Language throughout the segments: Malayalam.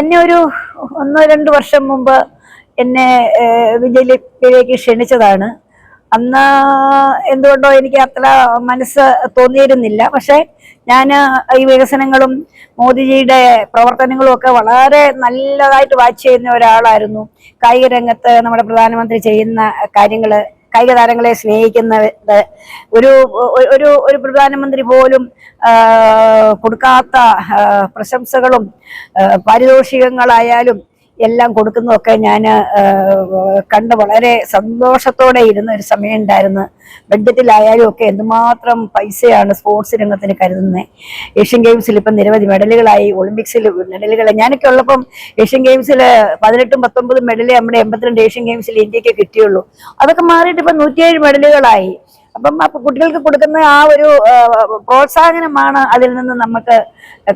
എന്നെ ഒരു ഒന്നോ രണ്ട് വർഷം മുമ്പ് എന്നെ വിജയിലേക്ക് ക്ഷണിച്ചതാണ്. അന്ന് എന്തുകൊണ്ടോ എനിക്ക് അത്ര മനസ്സ് തോന്നിയിരുന്നില്ല. പക്ഷെ ഞാൻ ഈ വികസനങ്ങളും മോദിജിയുടെ പ്രവർത്തനങ്ങളും ഒക്കെ വളരെ നല്ലതായിട്ട് വാച്ച് ചെയ്യുന്ന ഒരാളായിരുന്നു. കായിക രംഗത്ത് നമ്മുടെ പ്രധാനമന്ത്രി ചെയ്യുന്ന കാര്യങ്ങൾ കായിക താരങ്ങളെ സ്നേഹിക്കുന്നത് ഒരു ഒരു ഒരു പ്രധാനമന്ത്രി പോലും കൊടുക്കാത്ത പ്രശംസകളും പാരിതോഷികങ്ങളായാലും എല്ലാം കൊടുക്കുന്നതൊക്കെ ഞാൻ കണ്ട് വളരെ സന്തോഷത്തോടെ ഇരുന്ന ഒരു സമയം ഉണ്ടായിരുന്നു. ബഡ്ജറ്റിലായാലും ഒക്കെ എന്തുമാത്രം പൈസയാണ് സ്പോർട്സ് രംഗത്തിന് കരുതുന്നത് ഏഷ്യൻ ഗെയിംസിൽ ഇപ്പം നിരവധി മെഡലുകളായി ഒളിമ്പിക്സിൽ മെഡലുകൾ ഞാനൊക്കെ ഉള്ളപ്പം ഏഷ്യൻ ഗെയിംസിൽ പതിനെട്ടും പത്തൊമ്പതും മെഡലേ നമ്മുടെ എൺപത്തിരണ്ട് ഏഷ്യൻ ഗെയിംസിൽ ഇന്ത്യയ്ക്ക് കിട്ടിയുള്ളൂ. അതൊക്കെ മാറിയിട്ട് ഇപ്പം നൂറ്റിയേഴ് മെഡലുകളായി. അപ്പം അപ്പൊ കുട്ടികൾക്ക് കൊടുക്കുന്ന ആ ഒരു പ്രോത്സാഹനമാണ് അതിൽ നിന്ന് നമുക്ക്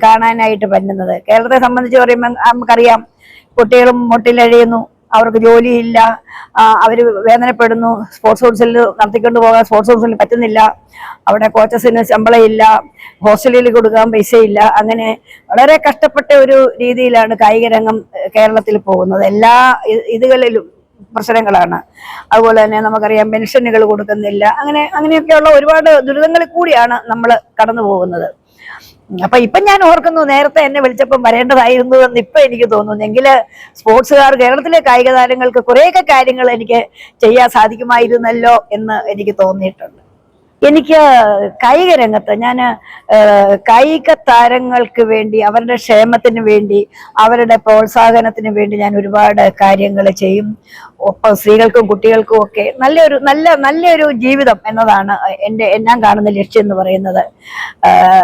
കാണാനായിട്ട് പറ്റുന്നത്. കേരളത്തെ സംബന്ധിച്ച് പറയുമ്പോൾ നമുക്കറിയാം കുട്ടികളും മുട്ടിലഴിയുന്നു അവർക്ക് ജോലിയില്ല. അവർ വേദനപ്പെടുന്നു. സ്പോർട്സ് കൗൺസിലിൽ നടത്തിക്കൊണ്ട് പോകാൻ സ്പോർട്സ് ഹൗസിൽ പറ്റുന്നില്ല. അവിടെ കോച്ചസിന് ശമ്പളമില്ല. ഹോസ്റ്റലിൽ കൊടുക്കാൻ പൈസയില്ല. അങ്ങനെ വളരെ കഷ്ടപ്പെട്ട ഒരു രീതിയിലാണ് കായിക രംഗം കേരളത്തിൽ പോകുന്നത്. എല്ലാ ഇതുകളിലും പ്രശ്നങ്ങളാണ്. അതുപോലെ തന്നെ നമുക്കറിയാം പെൻഷനുകൾ കൊടുക്കുന്നില്ല. അങ്ങനെ അങ്ങനെയൊക്കെയുള്ള ഒരുപാട് ദുരിതങ്ങളിൽ കൂടിയാണ് നമ്മൾ കടന്നു പോകുന്നത് അപ്പൊ ഇപ്പൊ ഞാൻ ഓർക്കുന്നു നേരത്തെ എന്നെ വിളിച്ചപ്പം വരേണ്ടതായിരുന്നു എന്ന് ഇപ്പൊ എനിക്ക് തോന്നുന്നു. എങ്കിൽ സ്പോർട്സുകാർ കേരളത്തിലെ കായിക താരങ്ങൾക്ക് കുറേയൊക്കെ കാര്യങ്ങൾ എനിക്ക് ചെയ്യാൻ സാധിക്കുമായിരുന്നല്ലോ എന്ന് എനിക്ക് തോന്നിയിട്ടുണ്ട്. എനിക്ക് കായിക രംഗത്ത് ഞാൻ കായിക താരങ്ങൾക്ക് വേണ്ടി അവരുടെ ക്ഷേമത്തിന് വേണ്ടി അവരുടെ പ്രോത്സാഹനത്തിന് വേണ്ടി ഞാൻ ഒരുപാട് കാര്യങ്ങൾ ചെയ്യും. ഒപ്പം സ്ത്രീകൾക്കും കുട്ടികൾക്കും ഒക്കെ നല്ലൊരു നല്ല നല്ലൊരു ജീവിതം എന്നതാണ് എന്റെ ഞാൻ കാണുന്ന ലക്ഷ്യം എന്ന് പറയുന്നത്.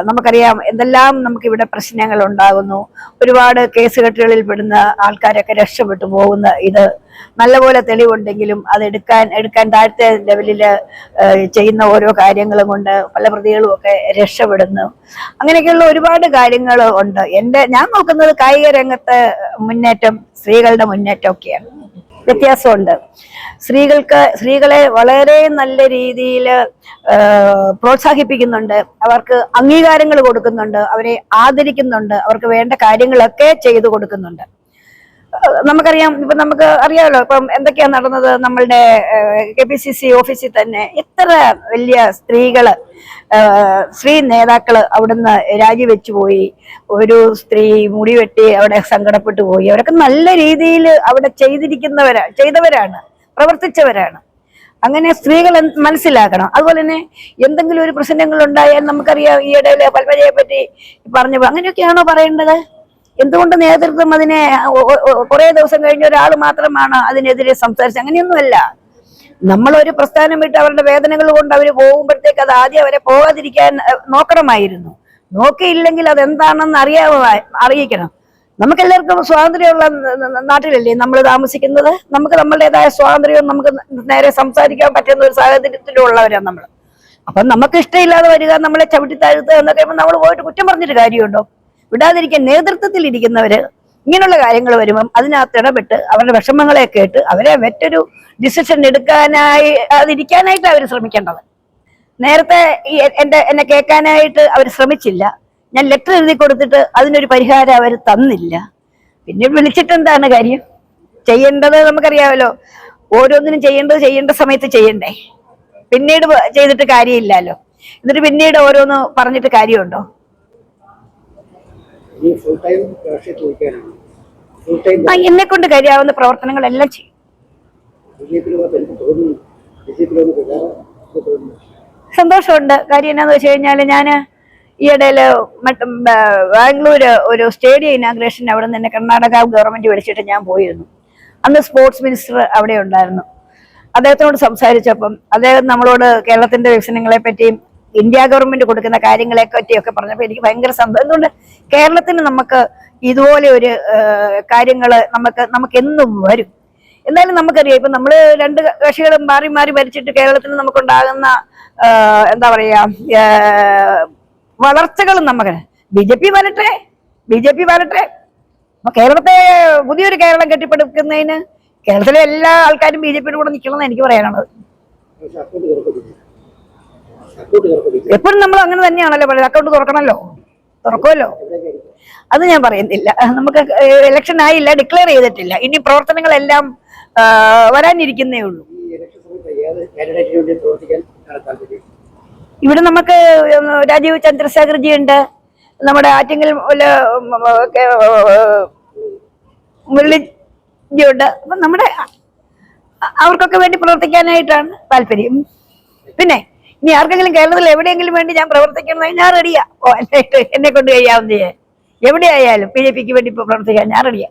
നമുക്കറിയാം എന്തെല്ലാം നമുക്കിവിടെ പ്രശ്നങ്ങൾ ഉണ്ടാകുന്നു. ഒരുപാട് കേസുകെട്ടുകളിൽ പെടുന്ന ആൾക്കാരൊക്കെ രക്ഷപ്പെട്ടു പോകുന്ന ഇത് നല്ലപോലെ തെളിവുണ്ടെങ്കിലും അത് എടുക്കാൻ എടുക്കാൻ താഴത്തെ ലെവലിൽ ചെയ്യുന്ന ഓരോ കാര്യങ്ങളും കൊണ്ട് പല പ്രതികളും ഒക്കെ രക്ഷപ്പെടുന്നു. അങ്ങനെയൊക്കെയുള്ള ഒരുപാട് കാര്യങ്ങൾ ഉണ്ട്. എന്റെ ഞാൻ നോക്കുന്നത് കായിക രംഗത്ത് മുന്നേറ്റം സ്ത്രീകളുടെ മുന്നേറ്റം ഒക്കെയാണ്. വ്യത്യാസമുണ്ട്. സ്ത്രീകൾക്ക് സ്ത്രീകളെ വളരെ നല്ല രീതിയിൽ പ്രോത്സാഹിപ്പിക്കുന്നുണ്ട്. അവർക്ക് അംഗീകാരങ്ങൾ കൊടുക്കുന്നുണ്ട്. അവരെ ആദരിക്കുന്നുണ്ട്. അവർക്ക് വേണ്ട കാര്യങ്ങളൊക്കെ ചെയ്തു കൊടുക്കുന്നുണ്ട്. നമുക്കറിയാം ഇപ്പൊ നമുക്ക് അറിയാമല്ലോ ഇപ്പം എന്തൊക്കെയാ നടന്നത് നമ്മളുടെ കെ പി സി സി ഓഫീസിൽ തന്നെ എത്ര വലിയ സ്ത്രീകൾ സ്ത്രീ നേതാക്കൾ അവിടുന്ന് രാജിവെച്ചു പോയി ഒരു സ്ത്രീ മുടി വെട്ടി അവിടെ സങ്കടപ്പെട്ടു പോയി അവരൊക്കെ നല്ല രീതിയിൽ അവിടെ ചെയ്തിരിക്കുന്നവരാ ചെയ്തവരാണ് പ്രവർത്തിച്ചവരാണ്. അങ്ങനെ സ്ത്രീകൾ മനസ്സിലാക്കണം. അതുപോലെ തന്നെ എന്തെങ്കിലും ഒരു പ്രശ്നങ്ങൾ ഉണ്ടായാൽ നമുക്കറിയാം ഈ ഇടയിലെ പത്മജയെ പറ്റി പറഞ്ഞു അങ്ങനെയൊക്കെയാണോ പറയേണ്ടത്? എന്തുകൊണ്ട് നേതൃത്വം അതിനെ കുറെ ദിവസം കഴിഞ്ഞ ഒരാൾ മാത്രമാണ് അതിനെതിരെ സംസാരിച്ചത്? അങ്ങനെയൊന്നുമല്ല. നമ്മളൊരു പ്രസ്ഥാനം വിട്ട് അവരുടെ വേദനകൾ കൊണ്ട് അവർ പോകുമ്പോഴത്തേക്ക് അത് ആദ്യം അവരെ പോകാതിരിക്കാൻ നോക്കണമായിരുന്നു. നോക്കിയില്ലെങ്കിൽ അത് എന്താണെന്ന് അറിയാമ അറിയിക്കണം. നമുക്കെല്ലാവർക്കും സ്വാതന്ത്ര്യമുള്ള നാട്ടിലല്ലേ നമ്മൾ താമസിക്കുന്നത്? നമുക്ക് നമ്മളുടേതായ സ്വാതന്ത്ര്യവും നമുക്ക് നേരെ സംസാരിക്കാൻ പറ്റുന്ന ഒരു സാഹചര്യത്തിലുള്ളവരാണ് നമ്മൾ. അപ്പം നമുക്ക് ഇഷ്ടമില്ലാതെ വരിക നമ്മളെ ചവിട്ടി താഴ്ത്തുക എന്നൊക്കെ നമ്മൾ പോയിട്ട് കുറ്റം പറഞ്ഞിട്ട് കാര്യമുണ്ടോ? വിടാതിരിക്കാൻ നേതൃത്വത്തിൽ ഇരിക്കുന്നവര് ഇങ്ങനെയുള്ള കാര്യങ്ങൾ വരുമ്പം അതിനകത്ത് ഇടപെട്ട് അവരുടെ വിഷമങ്ങളെ കേട്ട് അവരെ മറ്റൊരു ഡിസിഷൻ എടുക്കാനായി അതിരിക്കാനായിട്ട് അവർ ശ്രമിക്കേണ്ടത് നേരത്തെ ഈ എ- എന്റെ എന്നെ കേൾക്കാനായിട്ട് അവർ ശ്രമിച്ചില്ല. ഞാൻ ലെറ്റർ എഴുതി കൊടുത്തിട്ട് അതിനൊരു പരിഹാരം അവർ തന്നില്ല. പിന്നെ വിളിച്ചിട്ട് എന്താണ് കാര്യം? ചെയ്യേണ്ടത് നമുക്കറിയാമല്ലോ. ഓരോന്നിനും ചെയ്യേണ്ടത് ചെയ്യേണ്ട സമയത്ത് ചെയ്യണ്ടേ. പിന്നീട് ചെയ്തിട്ട് കാര്യമില്ലല്ലോ. എന്നിട്ട് പിന്നീട് ഓരോന്ന് പറഞ്ഞിട്ട് കാര്യമുണ്ടോ? ഈ ഫുൾ ടൈം രാഷ്ട്രീയത്തിൽ നിൽക്കാനാണ് ഫുൾ ടൈം എന്നെ കൊണ്ട് കഴിയാവുന്ന പ്രവർത്തനങ്ങളെല്ലാം ചെയ്യും. ബി ജെ പിയിൽ വന്ന് എനിക്ക് തോന്നുന്നു ബി ജെ പിയിൽ വന്ന് തോന്നുന്നു സന്തോഷമുണ്ട്. കാര്യം എന്നാന്ന് വെച്ച് കഴിഞ്ഞാൽ ഞാൻ ഈയിടയിൽ മറ്റും ബാംഗ്ലൂര് ഒരു സ്റ്റേഡിയം ഇനാഗ്രേഷൻ അവിടെ നിന്ന് കർണാടക ഗവൺമെന്റ് വിളിച്ചിട്ട് ഞാൻ പോയിരുന്നു. അന്ന് സ്പോർട്സ് മിനിസ്റ്റർ അവിടെ ഉണ്ടായിരുന്നു. അദ്ദേഹത്തോട് സംസാരിച്ചപ്പം അദ്ദേഹം നമ്മളോട് കേരളത്തിന്റെ വികസനങ്ങളെ പറ്റിയും ഇന്ത്യ ഗവൺമെന്റ് കൊടുക്കുന്ന കാര്യങ്ങളെ പറ്റിയൊക്കെ പറഞ്ഞപ്പോൾ എനിക്ക് ഭയങ്കര സന്തോഷം. എന്തുകൊണ്ട് കേരളത്തിന് നമുക്ക് ഇതുപോലെ ഒരു കാര്യങ്ങൾ നമുക്ക് നമുക്ക് എന്നും വരും. എന്നാലും നമുക്കറിയാം ഇപ്പൊ നമ്മൾ രണ്ട് കക്ഷികളും മാറി മാറി ഭരിച്ചിട്ട് കേരളത്തിൽ നമുക്കുണ്ടാകുന്ന എന്താ പറയാ വളർച്ചകളും നമുക്ക് ബി ജെ പി വരട്ടെ ബി ജെ പി വരട്ടെ. കേരളത്തെ പുതിയൊരു കേരളം കെട്ടിപ്പടുക്കുന്നതിന് കേരളത്തിലെ എല്ലാ ആൾക്കാരും ബി ജെ പിയുടെ കൂടെ നിൽക്കണം എന്ന് എനിക്ക് പറയാനുള്ളത് പക്ഷെ അക്കൗണ്ട് തുറക്കത്തില്ല അക്കൗണ്ട് തുറക്കത്തില്ല എപ്പോഴും നമ്മൾ അങ്ങനെ തന്നെയാണല്ലോ പറയുന്നത്. അക്കൗണ്ട് തുറക്കണമല്ലോ. തുറക്കുമല്ലോ. അത് ഞാൻ പറയുന്നില്ല. നമുക്ക് ഇലക്ഷൻ ആയില്ല ഡിക്ലെയർ ചെയ്തിട്ടില്ല. ഇനി പ്രവർത്തനങ്ങളെല്ലാം വരാനിരിക്കുന്നേ ഉള്ളൂ. ഇവിടെ നമുക്ക് രാജീവ് ചന്ദ്രശേഖർജി ഉണ്ട്. നമ്മുടെ ആറ്റിങ്ങൽ മുരളിജി ഉണ്ട്. അപ്പൊ നമ്മുടെ അവർക്കൊക്കെ വേണ്ടി പ്രവർത്തിക്കാനായിട്ടാണ് താല്പര്യം. പിന്നെ ഇനി ആർക്കെങ്കിലും കേരളത്തിൽ എവിടെയെങ്കിലും വേണ്ടി ഞാൻ പ്രവർത്തിക്കണമെങ്കിൽ ഞാൻ റെഡിയാ എന്നെ എന്നെ കൊണ്ട് കഴിയാവുന്ന എവിടെയായാലും ബി ജെ പിക്ക് വേണ്ടി പ്രവർത്തിക്കാൻ ഞാൻ റെഡിയാ